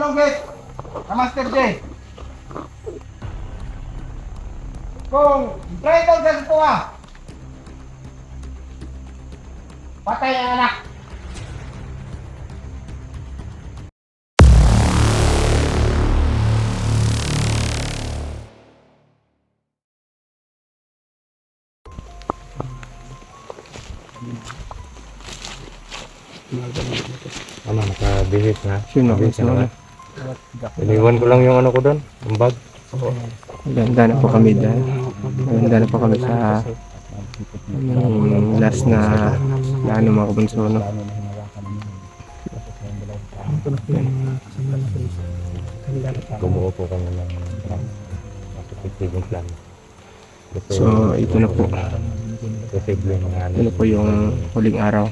nga palugit sa Master J. Kung traitor sa tuwa, patay ang anak. Ano, nakabihis na. Sino? Nakabihis Sino? na. Iniwan ko lang yung ano ko doon, yung bag. Ganda na po kami dahil. Ganda na po kami sa yung last na na ano mga kabunso no. Bumuo po kami ng posibleng plan. So, ito na po. Ito na po yung huling araw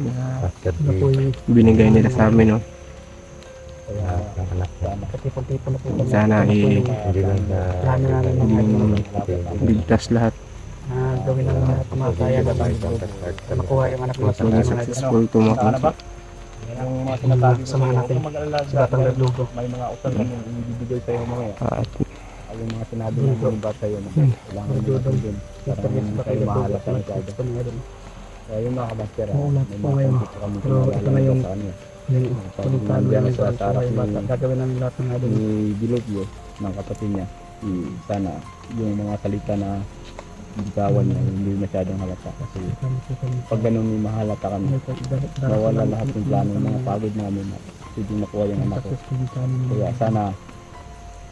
na binigay nila sa amin no. Lahat ng anak ko. Sana i Hindi lang sa bigtas lahat. na gawin ng mga kumakaya na tayo makuha yung anak So, na successful to mga kabunso. yung mga sinasabi sa mga natin sa batang naglugo may mga utang na ibibigay sa'yo mamaya. At Ay, yung mga sinabi ng mga bata yun. Kailangan mo na din. Para hindi kayo mahala sa nagkado. Kaya yung mga kabaster, ah, Maulat may po mga ngayon. kondito kami Pero ito na yung- sa kanya. Yung Pag tulutalo nandiyan yan na sa sa tarap yung bata gagawin namin lahat ng ano ni Dilopio ng kapatid niya. i- Sana yung mga salita na bitawan niya, hindi masyadong halata. Kasi pag ganun may mahalata kami, mawala lahat ng plano ng mga pagod namin na hindi makuha yung anak ko. Kaya sana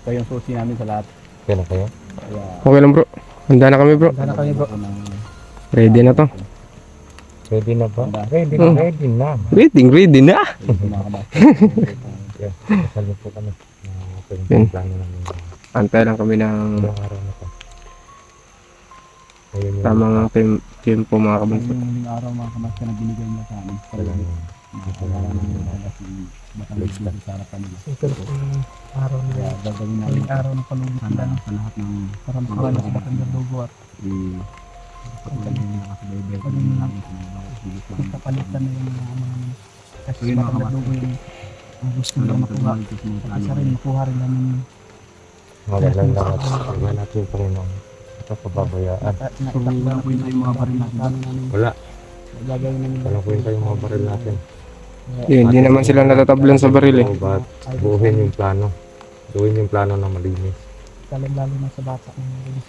kayong susi namin sa lahat. Kaya na kayo? Kaya okay lang bro. Handa na kami bro. Handa na kami, bro. Ready na to. Ready na ba? Ready Hmm. na, ready na. Ready, ready na. mga kabata. Yeah, kasal po kami. Ito yung. Antay lang kami ng araw na yung tamang tem- tempo mga kabunso. Yung huling araw mga kamasta na binigay niya sa amin. Nakakalaman namin na sa harapan nila. araw na Kaya gagawin namin yung araw ng palugit handa nila sa lahat ng para makuha na sa naglugo at lang. kapalitan na yung mga mga kasi Yun, mga batang naglugo yung ang gusto nila makuha at isa rin makuha rin namin yung mawalan lahat. Iba natin yung Panginoon. Ito pababayaan. na po yung mga baril natin Wala. namin Walang kwenta yung mga baril natin. Yun, hindi naman sila natatablan sa baril eh. Buuhin yung plano. Gawin yung plano na malinis. lalo lalo na sa bata na namin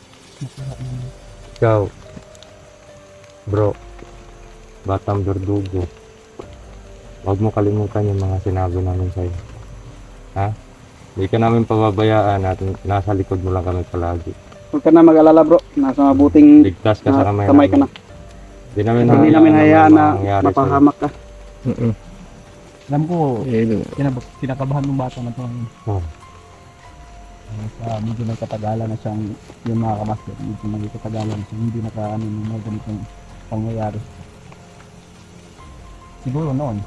Ikaw, bro, batang berdugo, huwag mo kalimutan yung mga sinabi namin sa'yo. Ha? Hindi ka namin pababayaan at nasa likod mo lang kami palagi. Huwag ka na mag-alala bro, nasa mabuting Ligtas ka sa kamay, kamay ka namin. na. Hindi namin Hindi namin hayaan na mapahamak ka. Mm-mm. Alam ko, Eh, kinab- kinakabahan ng bata na to. Oh. Sa medyo nagkatagalan na siyang yung mga kamaster, medyo nagkatagalan na siya, hindi naka ano yung mga ganitong pangyayari. Siguro noon,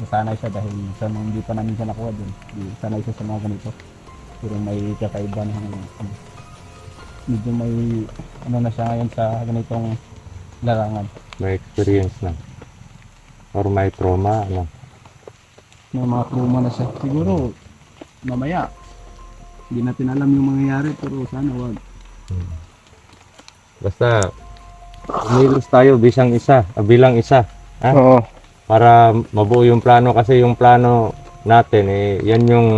nasanay siya dahil sa nung hindi pa namin siya nakuha dun. Sanay siya sa mga ganito. Pero may kakaiba na ano, medyo may ano na siya ngayon sa ganitong larangan. May experience na. Or may trauma, ano. May mga trauma na siya. Siguro, mamaya, hindi natin alam yung mangyayari pero sana wag. Hmm. Basta, umilos tayo bisang isa, ah, bilang isa. Ha? Oo. para mabuo yung plano kasi yung plano natin eh yan yung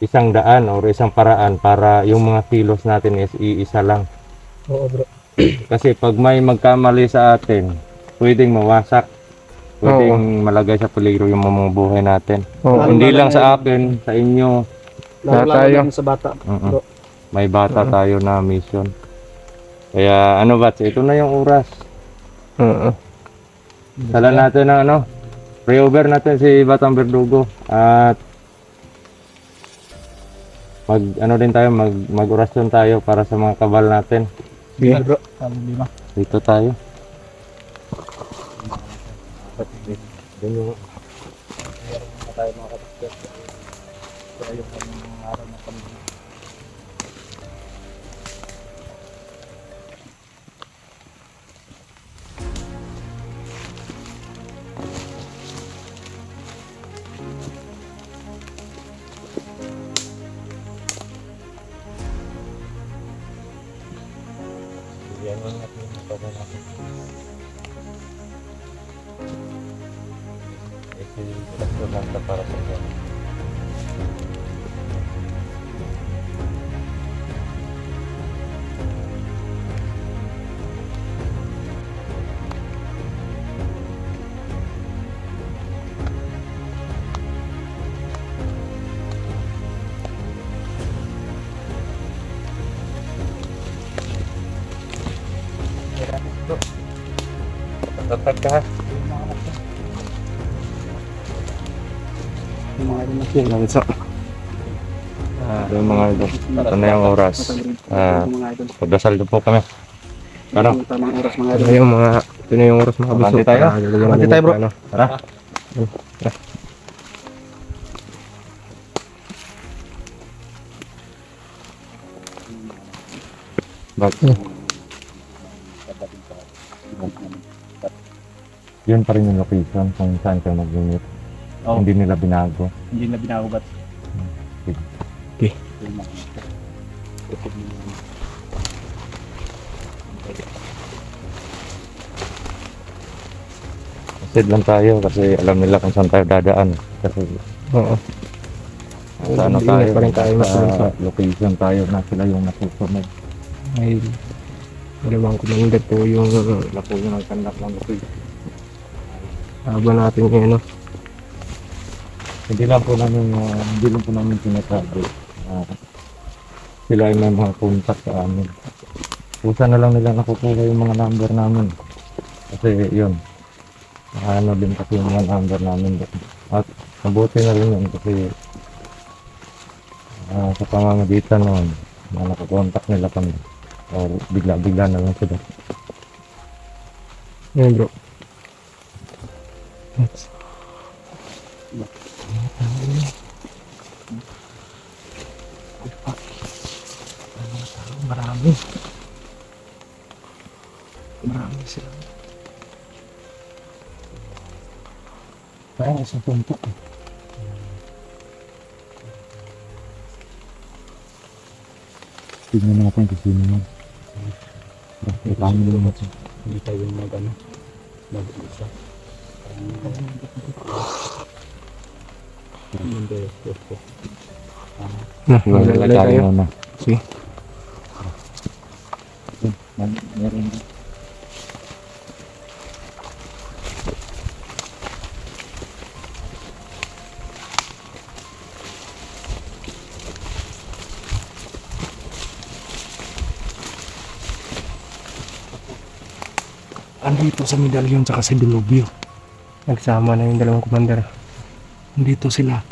isang daan or isang paraan para yung mga kilos natin is iisa lang Oo bro. kasi pag may magkamali sa atin pwedeng mawasak pwedeng malagay sa peligro yung mga buhay natin Oo. hindi lang sa akin sa inyo Lalo Sa lalo tayo. na sa bata. Mm-mm. Bro. may bata tayo na mission kaya ano ba ito na yung oras Oo. Sala natin ng ano, pre-over natin si Batang Verdugo at mag ano din tayo, mag mag-orasyon tayo para sa mga kabal natin. Sige. bro. Sabi lima. Dito tayo. Doon yung tayo mga kapatid. Kaya yung araw na kami. Si restaurante para sa iyo. Tatag ka Yun lang so. Ah, yung mga idol. Ito na yung oras. Ah, idol. Pagdasal po kami. Ano? Tamang oras mga idol. yung mga ito na yung oras mga. Abante tayo? Natin tayo, bro. plano. Tara. Bak yun pa rin yung location kung saan kayo mag-meet. Oo. Hindi nila binago. Hindi na binahugat. Okay. Sid lang tayo kasi alam nila kung saan tayo dadaan. Kasi Oo. sa ano tayo, pa rin tayo sa location tayo na sila yung nasusunod. May dalawang commander po yung Sila po yung nagkandak ng location. habang natin ngayon. No? Hindi lang po namin, uh, hindi lang po namin sinasabi. Uh, sila ay may mga contact sa amin. Pusa na lang nila nakukuha yung mga number namin. Kasi yun, ano din kasi yung mga number namin. At mabuti na rin yun kasi ah, sa pamamagitan nun, na nakakontak nila kami. Or bigla-bigla na lang sila. Ngayon bro. Marami. Marami sila. Parang isang puntok. Tignan natin kung sino yun. Ipangin mo natin. Hindi tayo mag ano. Mag-isa. Hindi. Na, Iwan nila maglalagay tayo tayo. na. Sige. Meron. Andito sa medalyon tsaka sa Dilubyo. Nagsama na yung dalawang commander. Andito sila.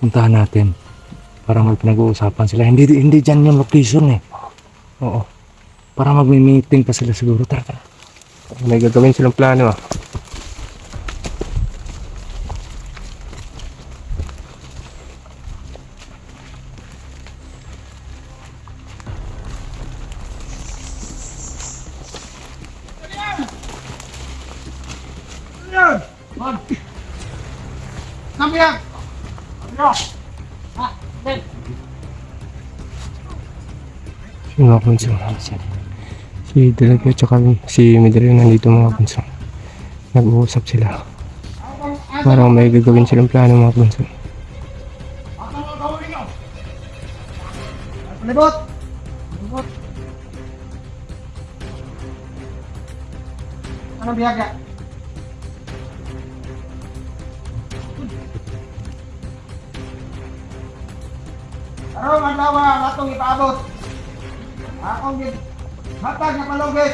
Puntahan natin. Para may pinag-uusapan sila. Hindi hindi dyan yung location eh. Oo. Para magmi-meeting pa sila siguro. Tara, tara. May gagawin silang plano ah. Yung mga kunso. Si Dalagyo tsaka si Medallion nandito mga kunso. Nag-uusap sila. Parang may gagawin silang plano mga kunso. Palibot! Palibot! Anong biyaga? Araw ang lawa ang atong ipaabot. Akong gid hatag na palugit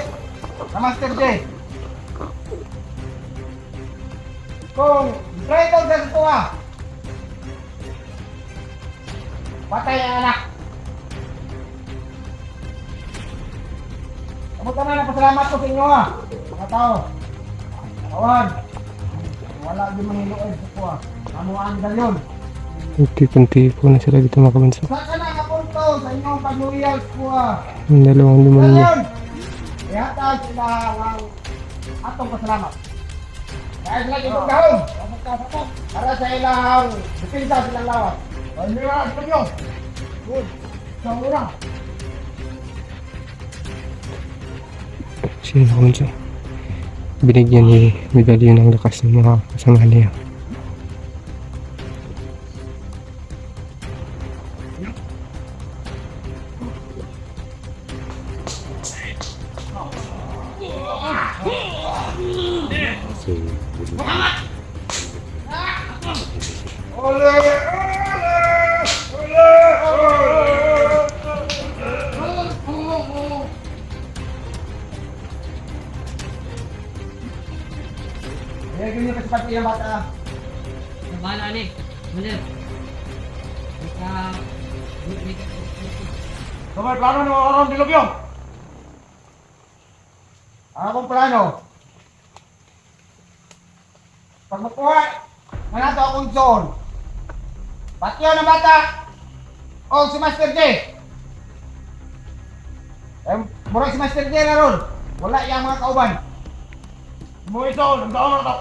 sa Master J. Kung out sa tuwa. Patay ang anak. Kamusta na napasalamat ko sa inyo ha, mga tao. Kawan, wala din maniluoy sa kuha. Amo ang dalyon. Tipo-tipo na sila dito mga kunso. Sa ka na sa inyong pagluyal sa kuha. Yung dalawang demonyo. Ihatag sila ang atong pasalamat. Dahil sila yung gahon, para sa ilang depensa silang lawas. O hindi na, ito nyo. Good. Sa ura. Sino kunso? binigyan ni Medallion ng lakas ng mga kasama niya. Eh, ganyan kasi pati yung bata. Bahala ni. Bener. Kita Kamay plano ng orang dilubyo. Ano kong plano? Pag makuha, manato akong zone. Pati yun ang bata. O si Master J. Eh, murag si Master J na ron. Wala yung mga kauban. Mo ito, ang taon na to.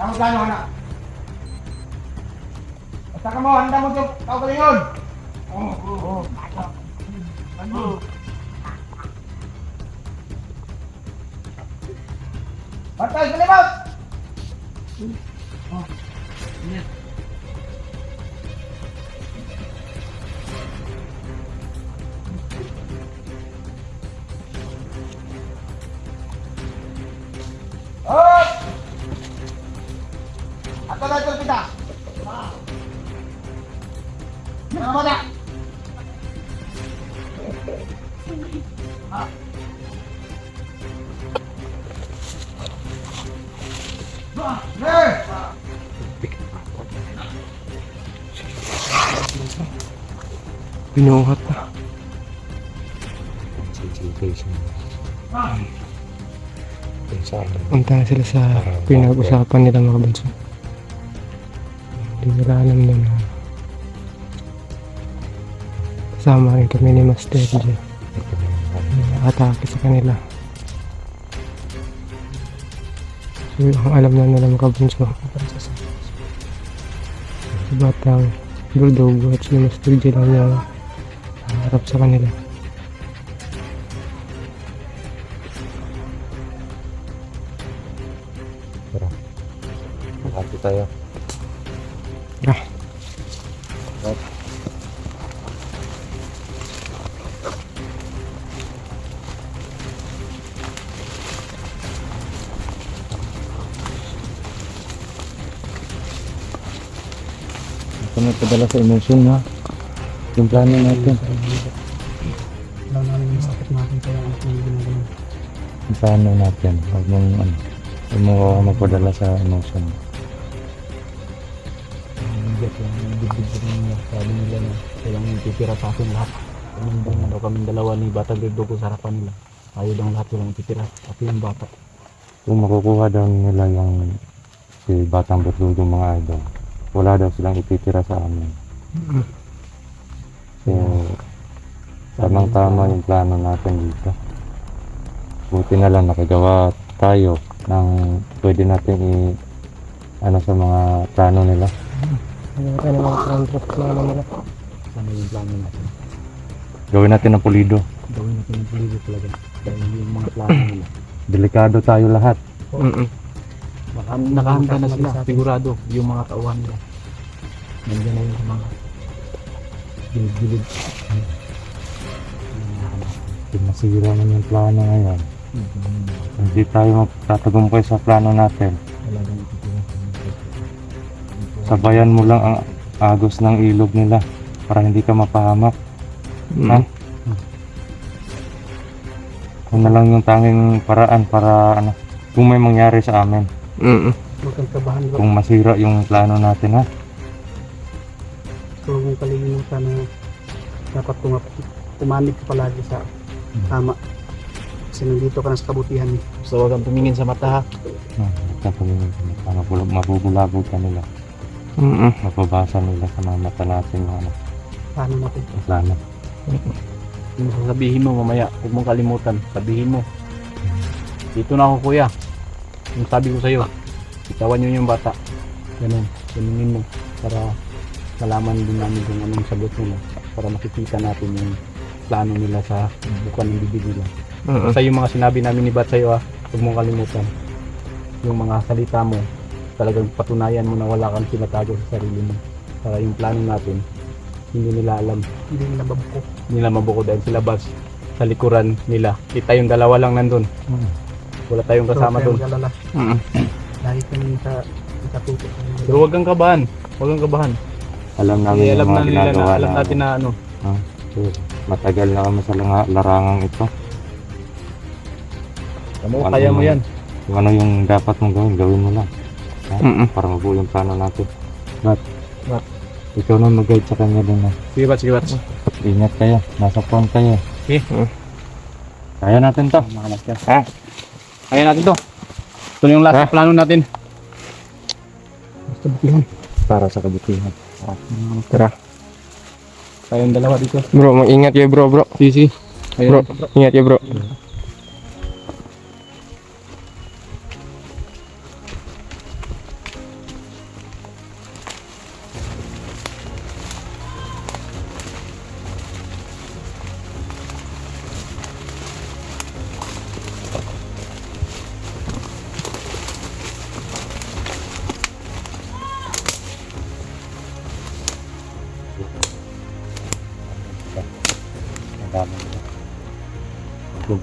Tama plano, anak. Basta ka mo, handa mo yung kaugalingon. Oo, oo, oo. Ano? Bantay sa limot! bener. Binuhat na. Punta na sila sa pinag-usapan nila mga banso. Hindi nila alam na na kasama rin kami ni Master J. Atake sa kanila. So, ang alam na nila mga bunso. Si Batang Bulldog at si Master J lang yung harap sa kanila. Na emotion ha. Yung plano natin. Alam namin yung sakit natin kaya ang mga ginagawa. Yung plano natin. Huwag mong ano. Huwag mo ako magpadala sa emotion. Bigat yung dibdib sa kanila. Sabi nila na kailangan titira sa akin lahat. Tumindang na daw kaming dalawa ni Batang Verdugo sa harapan nila. Ayaw daw lahat silang titira. Pati yung bata. Kung makukuha daw nila yung si Batang Berdugo mga idol, wala daw silang ititira sa amin. So, tamang-tama yung plano natin dito. Buti na lang nakagawa tayo ng pwede natin i ano sa mga plano nila. Ano ka naman contract na naman nila. Sana yung plano natin. Gawin natin ng pulido. Gawin natin ng pulido talaga. Dahil yung mga plano nila. Delikado tayo lahat. Mm-mm. Naka, nakahanda na sila, sigurado, yung mga tauhan nila. Nandiyan na yung mga gilid-gilid. Kung masira man yung plano ngayon, Hmm. hindi tayo magtatagumpay sa plano natin. Sabayan mo lang ang agos ng ilog nila para hindi ka mapahamak. Ha? Mm. Kung na lang yung tanging paraan para ano, kung may mangyari sa amin, ba? kung masira yung plano natin ha. Huwag mong kalimutan na dapat tumap tumanig ka palagi sa tama. Kasi nandito ka na sa kabutihan eh. So huwag kang tumingin sa mata ha. Hmm, para mabul- mabubulabog ka nila. Mm-mm. Mapabasa nila sa mga mata natin yung ano, Paano natin? yung plano. Yung sasabihin mo mamaya, huwag mong kalimutan. Sabihin mo. Dito na ako kuya. Yung sabi ko sa'yo, itawan nyo yung bata. Ganun, ganungin mo. Para malaman din namin kung anong sagot nila. Para makikita natin yung plano nila sa bukan ng bibig nila. Oo. Basta yung mga sinabi namin ni Bat sa'yo ah, huwag mong kalimutan. Yung mga salita mo, talagang patunayan mo na wala kang tinatago sa sarili mo. Para yung plano natin, hindi nila alam, Hindi nila mabuko. hindi nila mabuko dahil sila Bas sa likuran nila. Kita yung dalawa lang nandun. Wala tayong kasama Pero doon. Lagi kami sa ikatuto. Pero huwag kang kabahan. Huwag kang kabahan. Alam namin yung alam mga na nila na, ginagawa alam natin na ano. Sir, Matagal na kami sa langa- larangang ito. Tamo, Ano kaya mo naman? yan. Kung ano yung dapat mong gawin, gawin mo lang. Ha? Mm-mm. Para mabuo yung plano natin. But, But? ikaw na mag-guide sa kanya din na. Sige Bat, sige Bat. Ingat kayo. Nasa phone kayo. Okay. Kaya natin to. Ha? Kaya natin to. Ito na yung last Ha? plano natin. Para sa kabutihan. Tara. Tayong dalawa dito. Bro, mag-ingat kayo bro, bro. Sige, sige. Bro, ingat kayo bro.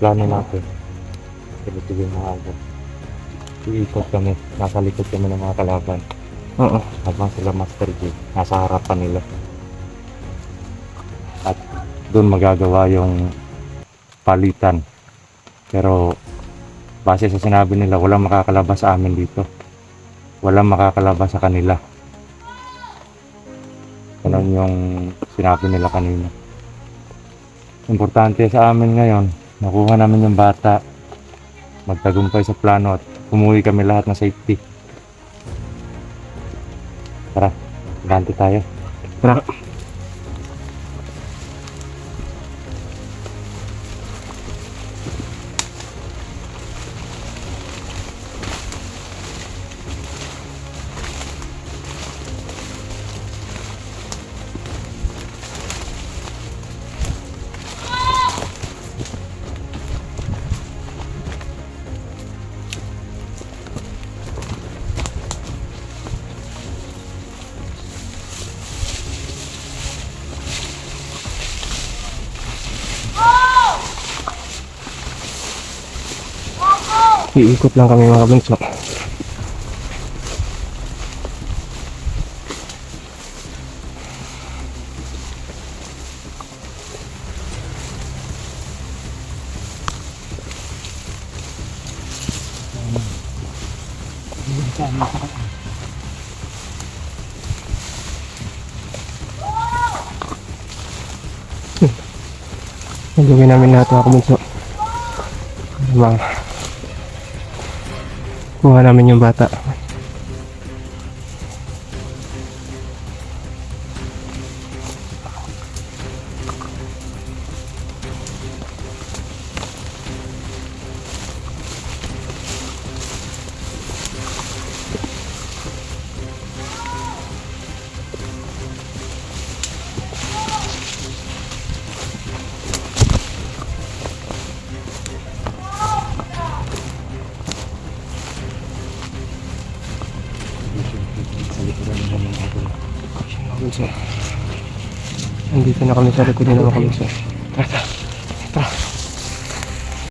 Plano natin. Pinitibin mo agad. Iikot kami. Nasa likod kami ng mga kalaban. Oo. Habang sila Master G. Nasa harapan nila. At doon magagawa yung palitan. Pero base sa sinabi nila, walang makakalabas sa amin dito. Walang makakalabas sa kanila. Ganun yung sinabi nila kanina. Importante sa amin ngayon, nakuha namin yung bata, magtagumpay sa plano at umuwi kami lahat na safety. Tara, ganti tayo. Tara. Iikot lang kami mga bunso. Gagawin namin lahat mga kabunso. Ma- kuha namin yung bata. Na kami sa likod kabunso. Tara, tara. Tara.